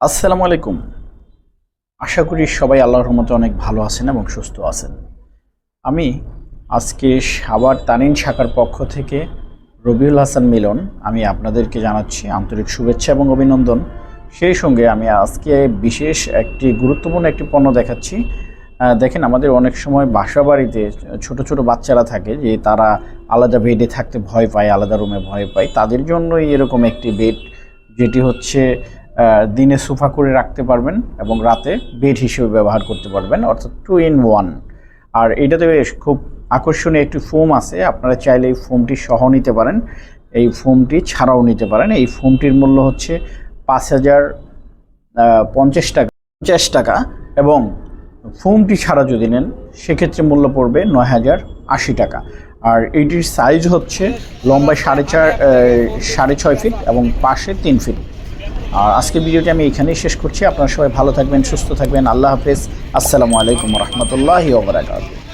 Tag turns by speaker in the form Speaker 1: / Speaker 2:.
Speaker 1: আসসালামু আলাইকুম। আশা করি সবাই আল্লাহর রহমতে অনেক ভালো আছেন এবং সুস্থ আছেন। আমি আজকে সাবার তানিন শাখার পক্ষ থেকে রবিউল হাসান মিলন, আমি আপনাদেরকে জানাচ্ছি আন্তরিক শুভেচ্ছা এবং অভিনন্দন। সেই সঙ্গে আমি আজকে বিশেষ একটি গুরুত্বপূর্ণ একটি পণ্য দেখাচ্ছি। দেখেন আমাদের অনেক সময় বাসা বাড়িতে ছোটো ছোট বাচ্চারা থাকে যে তারা আলাদা বেডে থাকতে ভয় পায়, আলাদা রুমে ভয় পায়। তাদের জন্যই এরকম একটি বেড যেটি হচ্ছে দিনে সোফা করে রাখতে পারবেন এবং রাতে বেড হিসেবে ব্যবহার করতে পারবেন, অর্থাৎ টু ইন ওয়ান আর এটাতে বেশ খুব আকর্ষণীয় একটি ফোম আছে, আপনারা চাইলে এই ফোমটি সহ নিতে পারেন। এই ফোমটি ছাড়াও নিতে পারেন। এই ফোমটির মূল্য হচ্ছে পাঁচ হাজার পঞ্চাশ টাকা পঞ্চাশ টাকা এবং ফোমটি ছাড়া যদি নেন, সেক্ষেত্রে মূল্য পড়বে নয় হাজার আশি টাকা। আর এইটির সাইজ হচ্ছে লম্বায় সাড়ে চার সাড়ে ছয় ফিট এবং পাশে তিন ফিট আর আজকের ভিডিওটি আমি এখানেই শেষ করছি। আপনারা সবাই ভালো থাকবেন, সুস্থ থাকবেন। আল্লাহ হাফেজ। আসসালামু আলাইকুম রহমতুল্লাহি ওবরাকাতুহ